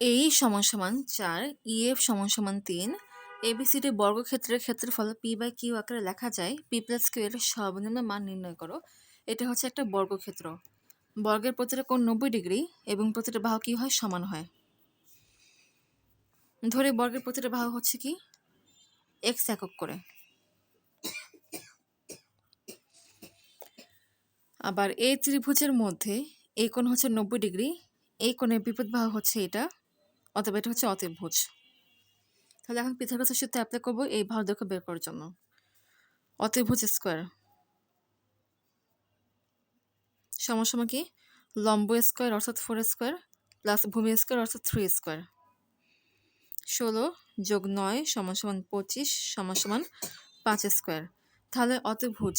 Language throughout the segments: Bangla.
এই সমান সমান চার ইএফ সমান সমান তিন এবিসিডি বর্গক্ষেত্রের ক্ষেত্রফল পি বাই কিউ আকারে লেখা যায়। পি প্লাস কিউ এর সর্বনিম্ন মান নির্ণয় করো। এটা হচ্ছে একটা বর্গক্ষেত্র। বর্গের প্রতিটা কোণ নব্বই ডিগ্রি এবং প্রতিটা বাহু কি হয়? সমান হয়। ধরে বর্গের প্রতিটা বাহু হচ্ছে কি? এক্স একক করে। আবার এই ত্রিভুজের মধ্যে এই কোণ হচ্ছে নব্বই ডিগ্রি এই কোণের বিপদ বাহু হচ্ছে এটা। অথবা এটা হচ্ছে অতিভুজ। তাহলে এখন পিথাগোরাসের সূত্রে অ্যাপ্লাই করব এই ভার দৈর্ঘ্য বের করার জন্য। অতিভুজ স্কোয়ার সমান কি? লম্ব স্কোয়ার অর্থাৎ ফোর স্কোয়ার প্লাস ভূমি স্কোয়ার অর্থাৎ থ্রি স্কোয়ার ষোলো যোগ নয় সমান সমান পঁচিশ সমান সমান পাঁচ স্কোয়ার তাহলে অতিভুজ।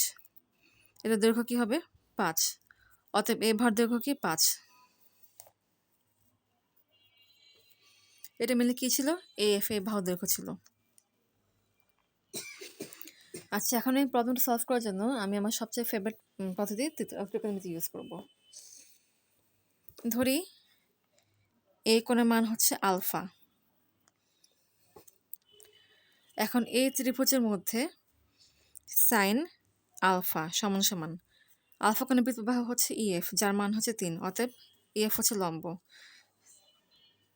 এটা দৈর্ঘ্য কী হবে? পাঁচ। অতএব এ ভার দৈর্ঘ্য কি? পাঁচ। এটা মিলে কি ছিল? এ এফ এ ভাগ দৈর্ঘ্য ছিল। আচ্ছা এখন এই প্রবলেমটা সলভ করার জন্য আমি আমার সবচেয়ে ফেভারিট পদ্ধতি ত্রিকোণমিতি ইউজ করব। ধরি এ কোণের মান হচ্ছে আলফা এখন এই ত্রিভুজের মধ্যে সাইন আলফা সমান সমান। আলফা কোণের প্রবাহ হচ্ছে ইএফ যার মান হচ্ছে তিন, অতএব ইএফ হচ্ছে লম্ব।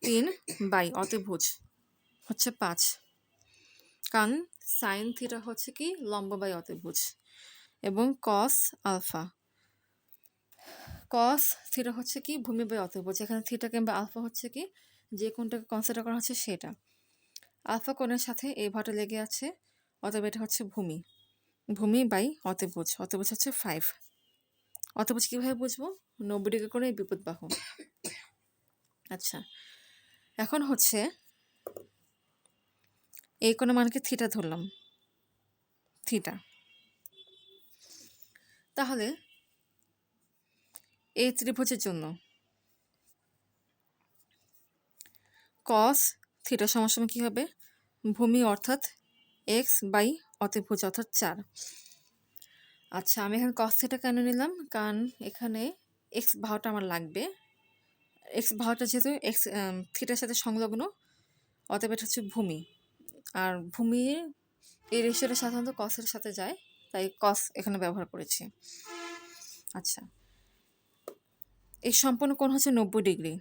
তিন বাই অতিভুজ হচ্ছে পাঁচ। কারণ সাইন থিটা হচ্ছে কি? লম্ব বাই অতিভুজ এবং কস আলফা। কস থিটা হচ্ছে কি? ভূমি বাই অতিভুজ। এখানে থিটা কিংবা আলফা হচ্ছে কি? যে কোনটাকে কনসিডার করা হচ্ছে সেটা। আলফা কোণের সাথে এই ভাটা লেগে আছে, অতএব এটা হচ্ছে ভূমি। ভূমি বাই অতিভুজ। অতিভুজ হচ্ছে ফাইভ অতিভুজ কীভাবে বুঝব? নব্বই ডিগ্রি করে বিপদ বাহু। আচ্ছা। এখন হচ্ছে এই কোনো মানকে থিটা ধরলাম। থিটা তাহলে এই ত্রিভুজের জন্য কস থিটা সমান কী হবে? ভূমি অর্থাৎ এক্স বাই অতিভুজ অর্থাৎ চার। আচ্ছা আমি এখানে কস থিটা কেন নিলাম? কারণ এখানে এক্স ভাওটা আমার লাগবে। এক্স ভাওটা যেহেতু এক্স থিটার সাথে সংলগ্ন, অতএব এটা হচ্ছে ভূমি। আর ভূমির এই রেশিওটা সাধারণত কসের সাথে যায়, তাই কস এখানে ব্যবহার করেছি। আচ্ছা। এই সম্পূর্ণ কোণ হচ্ছে নব্বই ডিগ্রি।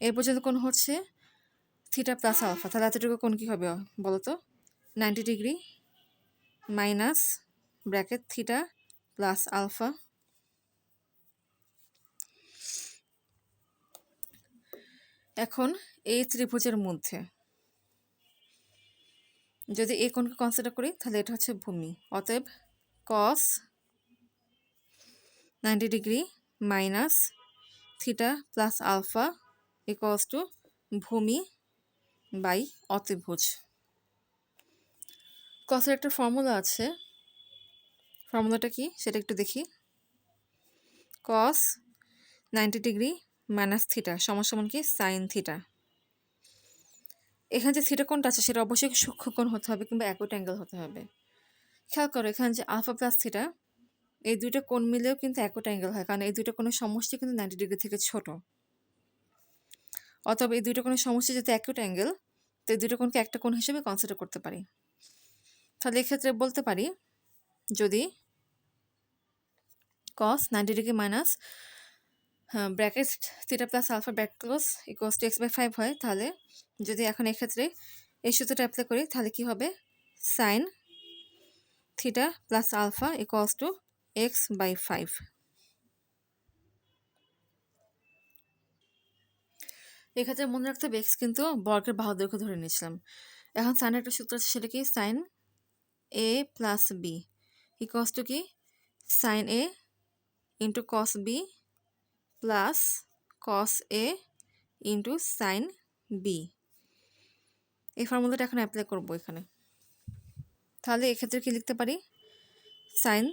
এর পর্যন্ত কোণ হচ্ছে থিটা প্লাস আলফা তাহলে এতটুকু কোণ কী হবে বলো তো ninety degree minus bracket theta plus alpha এখন এই ত্রিভুজের মধ্যে। যদি এই কোণকে কনসিডার করি, তাহলে এটা হচ্ছে ভূমি। অতএব cos ninety degree minus theta plus alpha equals to ভূমি বাই অতিভুজ কসের একটা ফর্মুলা আছে। ফর্মুলাটা কি? সেটা একটু দেখি। Cos ninety degree minus theta, সমান কি? Sine theta. এখানে যে থিটা কোনটা আছে, সেটা অবশ্যই সূক্ষ্ম কোণ হতে হবে কিংবা অ্যাকুট অ্যাঙ্গেল হতে হবে। খেয়াল করো, এখানে যে আলফা প্লাস থিটা এই দুইটা কোণ মিলেও কিন্তু অ্যাকুট অ্যাঙ্গেল হয়, কারণ এই দুইটা কোণের সমষ্টি কিন্তু নাইনটি ডিগ্রি থেকে ছোট। অথবা এই দুইটা কোণের সমষ্টি যেহেতু অ্যাকুট অ্যাঙ্গেল তো এই দুইটা কোণকে একটা কোণ হিসেবে কনসিডার করতে পারি। তাহলে এক্ষেত্রে বলতে পারি, যদি cos ninety degree minus bracket theta plus alpha bracket close equals to x by five হয়, তাহলে যদি এখন এক্ষেত্রে এই সূত্রটা অ্যাপ্লাই করি, তাহলে কি হবে? Sine theta plus alpha equals to x by five এক্ষেত্রে মনে রাখতে হবে এক্স কিন্তু বর্গের বাহু দৈর্ঘ্য ধরে নিয়েছিলাম। এখন সাইনের একটা সূত্র আছে, সেটা কি? Sine A plus B equals to কি? Sine A into cos B plus cos A into sine B এই ফর্মুলাটা এখন অ্যাপ্লাই করব এখানে। তাহলে এক্ষেত্রে কি লিখতে পারি? Sine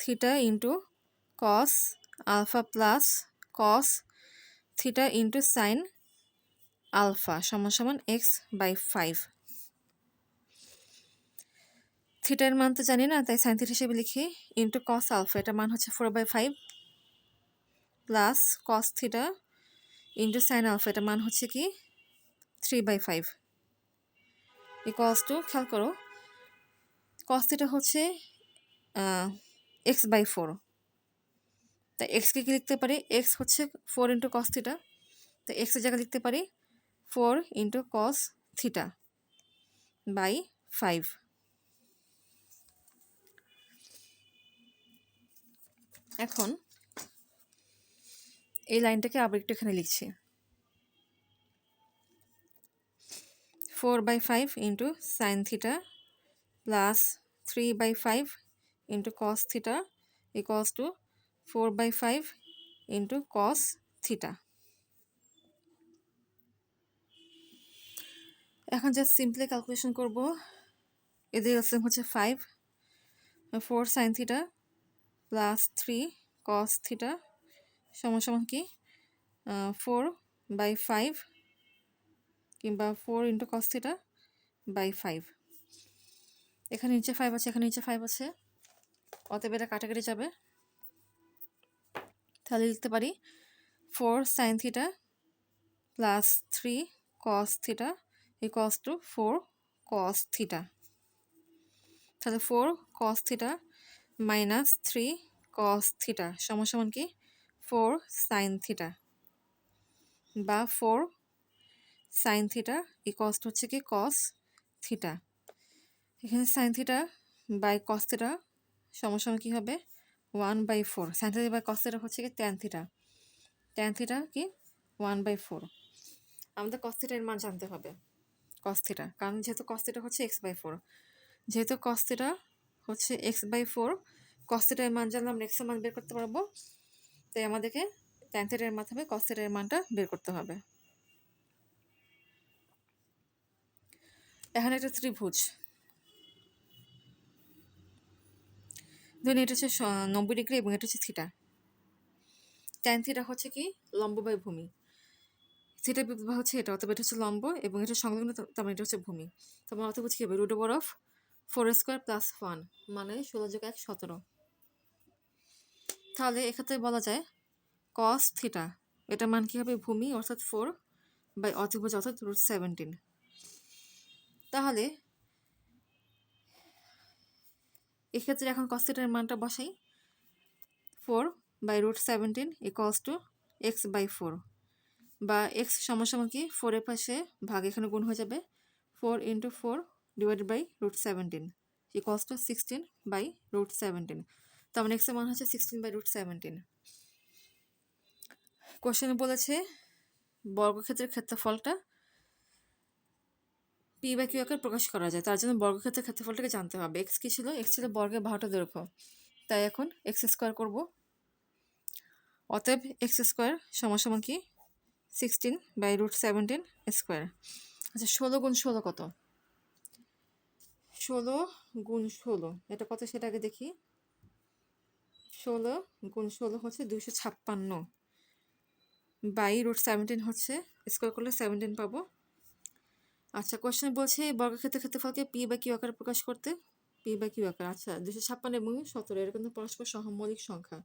theta into cos alpha plus cos theta into sine alpha সমান সমান এক্স বাই ফাইভ থিটার মান তো জানি না, তাই সাইন থিটা হিসেবে লিখি ইন্টু কস আলফা এটার মান হচ্ছে four by five plus cos theta into sine alpha এটা মান হচ্ছে কি three by five equals to খেয়াল করো কস থিটা হচ্ছে এক্স বাই ফোর তা এক্সকে কি লিখতে পারি? এক্স হচ্ছে ফোর ইন্টু কস থিটা তো এক্সের জায়গায় লিখতে পারি four into cos theta by five এখন এই লাইনটাকে আবার একটু এখানে লিখছি। Four by five into sine theta plus three by five into cos theta equals to four by five into cos theta এখন জাস্ট সিম্পলি ক্যালকুলেশন করব। এদের এলসিএম হচ্ছে five four sine theta plus three cos theta সমান কি? ফোর বাই ফাইভ কিংবা four into cos theta by five এখানে নিচে ফাইভ আছে, এখানে নিচে ফাইভ আছে। অতএব এটা কাটাকাটি যাবে। তাহলে লিখতে পারি four sine theta plus three cos theta equals to four cos theta তাহলে four cos theta minus three cos theta সমান কি? ফোর সাইন থিটা বা ফোর সাইন থিটা ইকস হচ্ছে কি কস থিটা। এখানে sine theta by cos theta সমান কী হবে? One by four. Sine theta by cos theta হচ্ছে কি ট্যান থিটা। ট্যান থিটা কি? One by four. আমাদের কস থিটার মান জানতে হবে। Cos theta. কারণ যেহেতু কস থিটা হচ্ছে এক্স বাই ফোর, যেহেতু কস থিটা হচ্ছে এক্স বাই ফোর, কস থিটার মান জানলে আমরা এক্সের মান বের করতে পারব। তাই আমাদেরকে ট্যান থিটার মাধ্যমে কস থিটার মানটা বের করতে হবে। এখানে একটা ত্রিভুজ। ধরুন এটা হচ্ছে নব্বই ডিগ্রি এবং এটা হচ্ছে থিটা ট্যান থিটা হচ্ছে কি? লম্ব বাই ভূমি। থিটা বিবাহ হচ্ছে এটা অথবা এটা হচ্ছে লম্ব এবং এটা সংলগ্ন, তার মানে এটা হচ্ছে ভূমি। তোমার অত বুঝি হবে? Root over of four square plus one মানে ষোলো যোগ এক, সতেরো। তাহলে এক্ষেত্রে বলা যায় কস থিটা এটা মান কী হবে? ভূমি, অর্থাৎ ফোর বাই অতিভুজ, অর্থাৎ রুট সেভেন্টিন তাহলে এক্ষেত্রে এখন কস থিটার মানটা বসাই। Four by root seventeen equals to x by four বা এক্স সমান কি? ফোরের পাশে ভাগ এখানে গুণ হয়ে যাবে। Four into four divided by root seventeen equals to sixteen by root seventeen তার মানে এক্সের মান হচ্ছে সিক্সটিন বাই রুট সেভেন্টিন কোশ্চেনে বলেছে, বর্গক্ষেত্রের ক্ষেত্রফলটা পি বা কিউ আকার প্রকাশ করা যায়, তার জন্য বর্গক্ষেত্রের ক্ষেত্রফলটাকে জানতে হবে। এক্স কী ছিল? এক্স ছিল বর্গের বারোটা দৈর্ঘ্য। তাই এখন এক্স স্কোয়ার করব। অতএব এক্স স্কোয়ার সমান কি? Sixteen by root seventeen square আচ্ছা ষোলো গুণ ষোলো কত? ষোলো গুণ ষোলো। এটা কত? সেটা আগে দেখি। ষোলো গুণ ষোলো হচ্ছে দুশো ছাপ্পান্ন। বাই রুট সেভেন্টিন হচ্ছে, স্কোয়ার করলে সেভেন্টিন পাবো। আচ্ছা কোয়েশ্চেন বলছে, বর্গক্ষেত্রের ক্ষেত্রফলকে পি বা কিউ আকারে প্রকাশ করতে? পি বা কিউ আকার আচ্ছা দুশো ছাপ্পান্ন এবং সতেরো, এর কিন্তু পরস্পর সহমৌলিক সংখ্যা।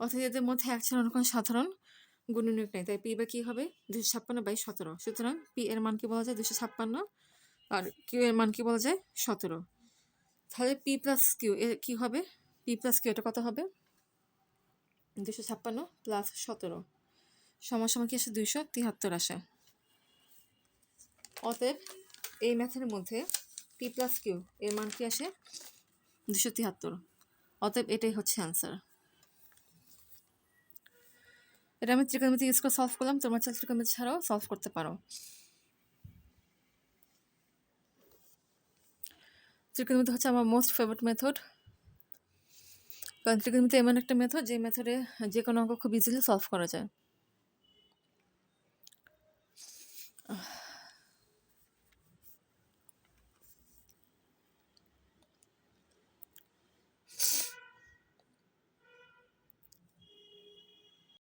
অর্থাৎ এদের মধ্যে এক ছাড়া কোনো সাধারণ গুণনীয়ক নেই, তাই পি বা কি হবে দুশো ছাপ্পান্ন বাই সতেরো। সুতরাং পি এর মান কি বলা যায়? দুশো ছাপ্পান্ন, আর কিউ এর মান কি বলা যায়? সতেরো। তাহলে পি প্লাস কিউ এর কী হবে? পি প্লাস কিউ এটা কত হবে? দুশো ছাপ্পান্ন প্লাস সতেরো। সমান কি আসে? দুইশো তিয়াত্তর আসে। অতএব এই ম্যাথের মধ্যে পি প্লাস কিউ এর মান কি আসে? দুশো তিয়াত্তর অতএব এটাই হচ্ছে অ্যান্সার এটা আমি ত্রিকোণমিতি ইউজ করে সলভ করলাম। তোমার চাল ত্রিকোণমিতি ছাড়াও সলভ করতে পারো। ত্রিকোণমিতি হচ্ছে আমার মোস্ট ফেভারিট মেথড কারণ ত্রিকোণমিতি এমন একটা মেথড যে মেথডে যে কোনো অঙ্ক খুব ইজিলি সলভ করা যায়।